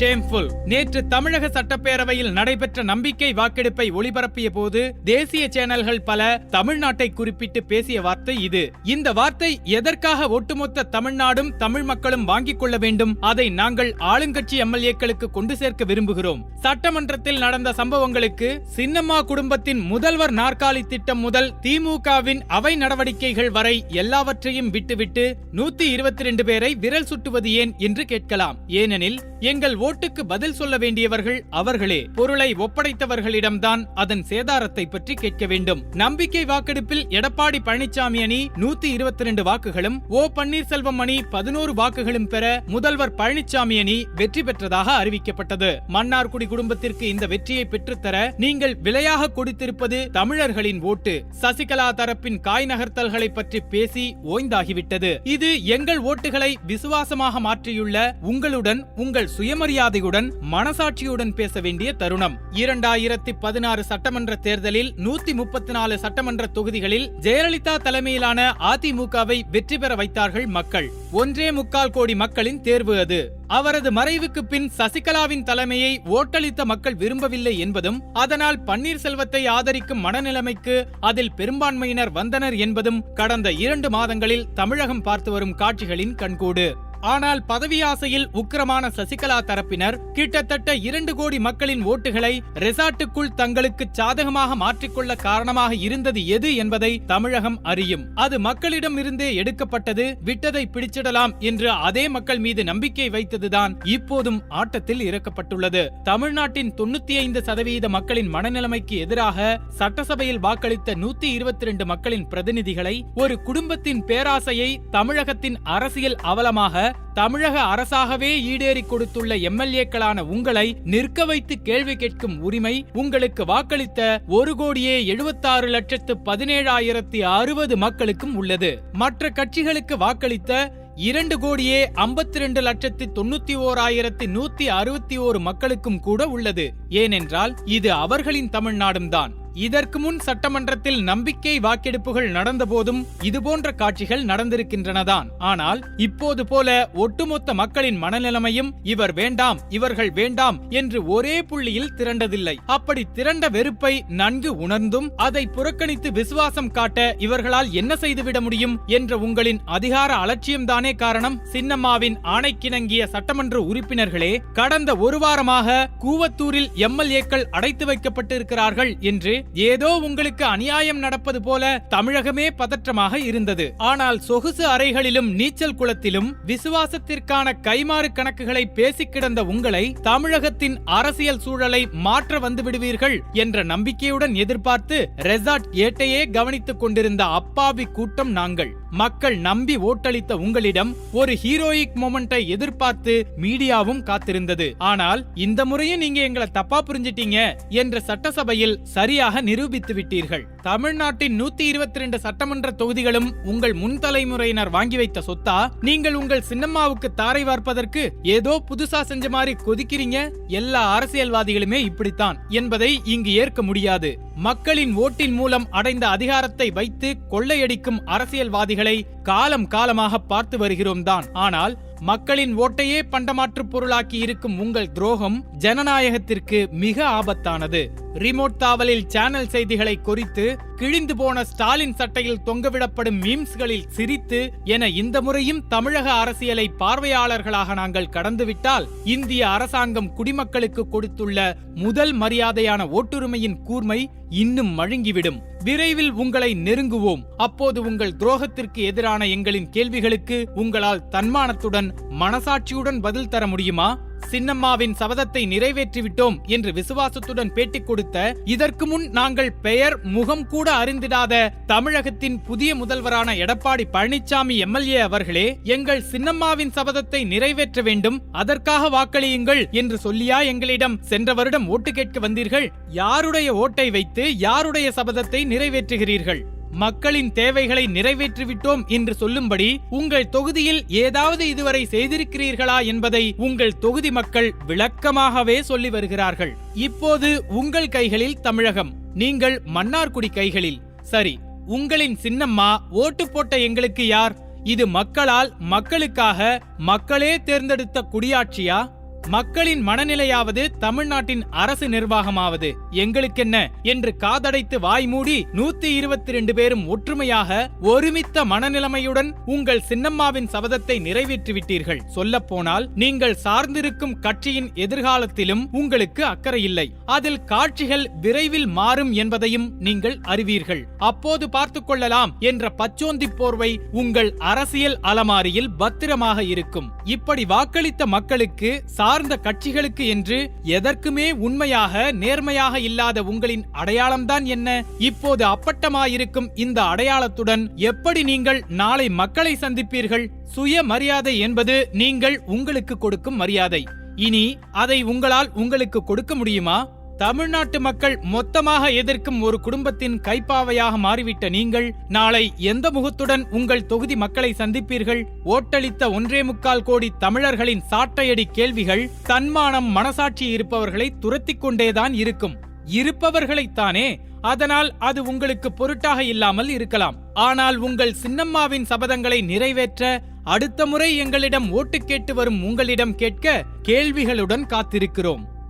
Shameful நேற்று தமிழக சட்டப்பேரவையில் நடைபெற்ற நம்பிக்கை வாக்கெடுப்பை ஒளிபரப்பிய போது தேசிய சேனல்கள் பல தமிழ்நாட்டை குறிப்பிட்டு பேசிய வார்த்தை இது. இந்த வார்த்தை எதற்காக ஒட்டுமொத்த தமிழ்நாடும் தமிழ் மக்களும் வாங்கிக் கொள்ள வேண்டும்? அதை நாங்கள் ஆளுங்கட்சி எம்எல்ஏக்களுக்கு கொண்டு சேர்க்க விரும்புகிறோம். சட்டமன்றத்தில் நடந்த சம்பவங்களுக்கு சின்னம்மா குடும்பத்தின் முதல்வர் நாற்காலி திட்டம் முதல் திமுகவின் அவை நடவடிக்கைகள் வரை எல்லாவற்றையும் விட்டுவிட்டு நூத்தி இருபத்தி ரெண்டு பேரை விரல் சுட்டுவது ஏன் என்று கேட்கலாம். ஏனெனில் எங்கள் ஓட்டுக்கு பதில் சொல்ல வேண்டியவர்கள் அவர்களே. பொருளை ஒப்படைத்தவர்களிடம்தான் அதன் சேதாரத்தை பற்றி கேட்க வேண்டும். நம்பிக்கை வாக்கெடுப்பில் எடப்பாடி பழனிசாமி அணி நூத்தி இருபத்தி ரெண்டு வாக்குகளும் ஓ பன்னீர்செல்வம் அணி பதினோரு வாக்குகளும் பெற முதல்வர் பழனிசாமி அணி வெற்றி பெற்றதாக அறிவிக்கப்பட்டது. மன்னார்குடி குடும்பத்திற்கு இந்த வெற்றியை பெற்றுத்தர நீங்கள் விலையாக கொடுத்திருப்பது தமிழர்களின் ஓட்டு. சசிகலா தரப்பின் காய் நகர்த்தல்களை பற்றி பேசி ஓய்ந்தாகிவிட்டது. இது எங்கள் ஓட்டுகளை விசுவாசமாக மாற்றியுள்ள உங்களுடன் உங்கள் சுயமரியாதையுடன் மனசாட்சியுடன் பேச வேண்டிய தருணம். இரண்டாயிரத்தி பதினாறு சட்டமன்ற தேர்தலில் நூத்தி முப்பத்தி நாலு சட்டமன்ற தொகுதிகளில் ஜெயலலிதா தலைமையிலான அதிமுகவை வெற்றி பெற வைத்தார்கள் மக்கள். ஒன்றே முக்கால் கோடி மக்களின் தேர்வு அது. அவரது மறைவுக்கு பின் சசிகலாவின் தலைமையை ஓட்டளித்த மக்கள் விரும்பவில்லை என்பதும் அதனால் பன்னீர்செல்வத்தை ஆதரிக்கும் மனநிலைமைக்கு அதில் பெரும்பான்மையினர் வந்தனர் என்பதும் கடந்த இரண்டு மாதங்களில் தமிழகம் பார்த்து வரும் காட்சிகளின் கண்கூடு. ஆனால் பதவி ஆசையில் உக்கிரமான சசிகலா தரப்பினர் கிட்டத்தட்ட இரண்டு கோடி மக்களின் ஓட்டுகளை ரெசார்ட்டுக்குள் தங்களுக்கு சாதகமாக மாற்றிக்கொள்ள காரணமாக இருந்தது எது என்பதை தமிழகம் அறியும். அது மக்களிடம் இருந்தே எடுக்கப்பட்டது விட்டதை பிடிச்சிடலாம் என்று அதே மக்கள் மீது நம்பிக்கை வைத்ததுதான் இப்போதும் ஆட்டத்தில் இறக்கப்பட்டுள்ளது. தமிழ்நாட்டின் தொண்ணூத்தி ஐந்து சதவீத மக்களின் மனநிலைமைக்கு எதிராக சட்டசபையில் வாக்களித்த நூத்தி இருபத்தி ரெண்டு மக்களின் பிரதிநிதிகளை ஒரு குடும்பத்தின் பேராசையை தமிழகத்தின் அரசியல் அவலமாக தமிழக அரசாகவே ஈடேறி கொடுத்துள்ள எம்எல்ஏக்களான உங்களை நிற்க வைத்து கேள்வி கேட்கும் உரிமை உங்களுக்கு வாக்களித்த ஒரு கோடியே எழுபத்தாறு லட்சத்து பதினேழாயிரத்தி அறுபது மக்களுக்கும் உள்ளது. மற்ற கட்சிகளுக்கு வாக்களித்த இரண்டு கோடியே ஐம்பத்தி ரெண்டு லட்சத்தி தொண்ணூத்தி ஓராயிரத்தி நூத்தி அறுபத்தி ஓரு மக்களுக்கும் கூட உள்ளது. ஏனென்றால் இது அவர்களின் தமிழ்நாடும் தான் இதற்கு முன் சட்டமன்றத்தில் நம்பிக்கை வாக்கெடுப்புகள் நடந்தபோதும் இதுபோன்ற காட்சிகள் நடந்திருக்கின்றனதான். ஆனால் இப்போது போல ஒட்டுமொத்த மக்களின் மனநிலைமையும் இவர் வேண்டாம் இவர்கள் வேண்டாம் என்று ஒரே புள்ளியில் திரண்டதில்லை. அப்படி திரண்ட வெறுப்பை நன்கு உணர்ந்தும் அதை புறக்கணித்து விசுவாசம் காட்ட இவர்களால் என்ன செய்துவிட முடியும் என்ற உங்களின் அதிகார அலட்சியம்தானே காரணம்? சின்னம்மாவின் ஆணைக்கிணங்கிய சட்டமன்ற உறுப்பினர்களே கடந்த ஒரு வாரமாக கூவத்தூரில் எம்எல்ஏக்கள் அடைத்து வைக்கப்பட்டிருக்கிறார்கள் என்று ஏதோ உங்களுக்கு அநியாயம் நடப்பது போல தமிழகமே பதற்றமாக இருந்தது. ஆனால் சொகுசு அறைகளிலும் நீச்சல் குளத்திலும் விசுவாசத்திற்கான கைமாறு கணக்குகளை பேசிக் கிடந்த உங்களை தமிழகத்தின் அரசியல் சூழலை மாற்ற வந்து விடுவீர்கள் என்ற நம்பிக்கையுடன் எதிர்பார்த்து ரெசார்ட் ஏட்டையே கவனித்துக் கொண்டிருந்த அப்பாவி கூட்டம் நாங்கள். மக்கள் நம்பி ஓட்டளித்த உங்களிடம் ஒரு ஹீரோயிக் மொமெண்டை எதிர்பார்த்து மீடியாவும் காத்திருந்தது. ஆனால் இந்த முறையும் நீங்க எங்களை தப்பா புரிஞ்சிட்டீங்க என்ற சட்டசபையில் சரியாக நிரூபித்து விட்டீர்கள். தமிழ்நாட்டின் நூத்தி இருபத்தி ரெண்டு சட்டமன்ற தொகுதிகளும் உங்கள் முன் தலைமுறையினர் வாங்கி வைத்த சொத்தா? நீங்கள் உங்கள் சின்னம்மாவுக்கு தாரை வார்ப்பதற்கு ஏதோ புதுசா செஞ்ச மாதிரி கொதிக்கிறீங்க? எல்லா அரசியல்வாதிகளுமே இப்படித்தான் என்பதை இங்கு ஏற்க முடியாது. மக்களின் ஓட்டின் மூலம் அடைந்த அதிகாரத்தை வைத்து கொள்ளையடிக்கும் அரசியல்வாதிகளை காலம் காலமாக பார்த்து வருகிறோம் தான். ஆனால் மக்களின் ஓட்டையே பண்டமாற்று பொருளாக்கி இருக்கும் உங்கள் துரோகம் ஜனநாயகத்திற்கு மிக ஆபத்தானது. ரிமோட் தாவலில் சேனல் செய்திகளை குறித்து கிழிந்து போன ஸ்டாலின் சட்டையில் தொங்கவிடப்படும் மீம்ஸ்களில் சிரித்து என இந்த முறையும் தமிழக அரசியலை பார்வையாளர்களாக நாங்கள் கடந்துவிட்டால் இந்திய அரசாங்கம் குடிமக்களுக்கு கொடுத்துள்ள முதல் மரியாதையான ஓட்டுரிமையின் கூர்மை இன்னும் மழுங்கிவிடும். விரைவில் உங்களை நெருங்குவோம். அப்போது உங்கள் துரோகத்திற்கு எதிரான எங்களின் கேள்விகளுக்கு உங்களால் தன்மானத்துடன் மனசாட்சியுடன் பதில் தர முடியுமா? சின்னம்மாவின் சபதத்தை நிறைவேற்றிவிட்டோம் என்று விசுவாசத்துடன் பேட்டி கொடுத்த இதற்கு முன் நாங்கள் பெயர் முகம் கூட அறிந்திடாத தமிழகத்தின் புதிய முதல்வரான எடப்பாடி பழனிசாமி எம்எல்ஏ அவர்களே எங்கள் சின்னம்மாவின் சபதத்தை நிறைவேற்ற வேண்டும் அதற்காக வாக்களியுங்கள் என்று சொல்லியா எங்களிடம் சென்ற வருடம் ஓட்டு கேட்க வந்தீர்கள்? யாருடைய ஓட்டை வைத்து யாருடைய சபதத்தை நிறைவேற்றுகிறீர்கள்? மக்களின் தேவைகளை நிறைவேற்றிவிட்டோம் என்று சொல்லும்படி உங்கள் தொகுதியில் ஏதாவது இதுவரை செய்திருக்கிறீர்களா என்பதை உங்கள் தொகுதி மக்கள் விளக்கமாகவே சொல்லி வருகிறார்கள். இப்போது உங்கள் கைகளில் தமிழகம் நீங்கள் மன்னார்குடி கைகளில். சரி உங்களின் சின்னம்மா ஓட்டு போட்ட எங்களுக்கு யார்? இது மக்களால் மக்களுக்காக மக்களே தேர்ந்தெடுத்த குடியாட்சியா? மக்களின் மனநிலையாவது தமிழ்நாட்டின் அரசு நிர்வாகமாவது. எங்களுக்கென்ன? என்று காதடைத்து வாய் மூடி நூத்தி இருபத்தி ரெண்டு பேரும் ஒற்றுமையாக ஒருமித்த மனநிலைமையுடன் உங்கள் சின்னம்மாவின் சபதத்தை நிறைவேற்றிவிட்டீர்கள். சொல்லப்போனால் நீங்கள் சார்ந்திருக்கும் கட்சியின் எதிர்காலத்திலும் உங்களுக்கு அக்கறை இல்லை. அதில் காட்சிகள் விரைவில் மாறும் என்பதையும் நீங்கள் அறிவீர்கள். அப்போது பார்த்துக் கொள்ளலாம் என்ற பச்சோந்தி போர்வை உங்கள் அரசியல் அலமாரியில் பத்திரமாக இருக்கும். இப்படி வாக்களித்த மக்களுக்கு சார்ந்த கட்சிகளுக்கு என்று எதற்குமே உண்மையாக நேர்மையாக இல்லாத உங்களின் அடையாளம்தான் என்ன? இப்போது அப்பட்டமாயிருக்கும் இந்த அடையாளத்துடன் எப்படி நீங்கள் நாளை மக்களை சந்திப்பீர்கள்? சுயமரியாதை என்பது நீங்கள் உங்களுக்கு கொடுக்கும் மரியாதை. இனி அதை உங்களால் உங்களுக்கு கொடுக்க முடியுமா? தமிழ்நாட்டு மக்கள் மொத்தமாக எதிர்க்கும் ஒரு குடும்பத்தின் கைப்பாவையாக மாறிவிட்ட நீங்கள் நாளை எந்த முகத்துடன் உங்கள் தொகுதி மக்களை சந்திப்பீர்கள்? ஓட்டளித்த ஒன்றே முக்கால் கோடி தமிழர்களின் சாட்டையடி கேள்விகள் தன்மானம் மனசாட்சி இருப்பவர்களை துரத்திக் கொண்டேதான் இருக்கும். இருப்பவர்களைத்தானே அதனால் அது உங்களுக்கு பொருட்டாக இல்லாமல் இருக்கலாம். ஆனால் உங்கள் சின்னம்மாவின் சபதங்களை நிறைவேற்ற அடுத்த முறை எங்களிடம் ஓட்டு கேட்டு வரும் உங்களிடம் கேட்க கேள்விகளுடன் காத்திருக்கிறோம்.